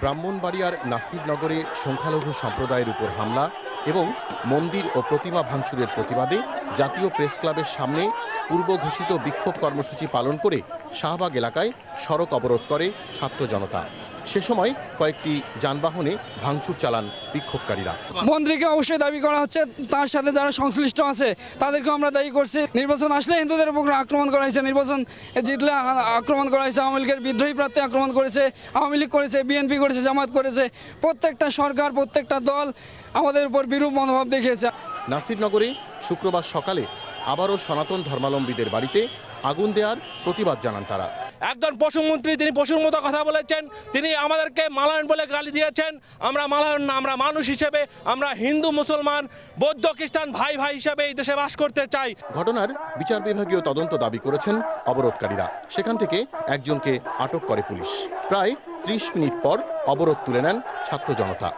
ব্রাহ্মণবাড়িয়ার নাসিরনগরে সংখ্যালঘু সম্প্রদায়ের উপর হামলা এবং মন্দির ও প্রতিমা ভাঙচুরের প্রতিবাদে জাতীয় প্রেস ক্লাবের সামনে পূর্ব ঘোষিত বিক্ষোভ কর্মসূচি পালন করে শাহবাগ এলাকায় সড়ক অবরোধ করে ছাত্র জনতা। সে সময় কয়েকটি যানবাহনে ভাঙচুর চালান বিক্ষোভকারীরা। মন্ত্রীকে অবশ্যই দাবি করা হচ্ছে তার সাথে যারা সংশ্লিষ্ট আছে তাদেরকে আমরা দায়ী করছি। নির্বাচন আসলে হিন্দুদের উপর আক্রমণ করা হয়েছে। নির্বাচন জিতলে আক্রমণ করা হয়েছে আওয়ামী লীগের বিদ্রোহী প্রার্থী আক্রমণ করেছে আওয়ামী লীগ করেছে বিএনপি করেছে জামাত করেছে প্রত্যেকটা সরকার প্রত্যেকটা দল আমাদের উপর বিরূপ মনোভাব দেখিয়েছে। নাসিরনগরে শুক্রবার সকালে আবারও সনাতন ধর্মাবলম্বীদের বাড়িতে আগুন দেওয়ার প্রতিবাদ জানান তারা। একজন পশুমন্ত্রী, তিনি পশুর মতো কথা বলেছেন, তিনি আমাদেরকে মালায়ন বলে গালি দিয়েছেন। আমরা মালায়ন না, আমরা মানুষ হিসেবে, আমরা হিন্দু, মুসলমান, বৌদ্ধ, খ্রিস্টান, ভাই ভাই হিসেবে এই দেশে বাস করতে চাই। ঘটনার বিচার বিভাগীয় তদন্ত দাবি করেছেন অবরোধকারীরা। সেখান থেকে একজনকে আটক করে পুলিশ। প্রায় ত্রিশ মিনিট পর অবরোধ তুলে নেন ছাত্র জনতা।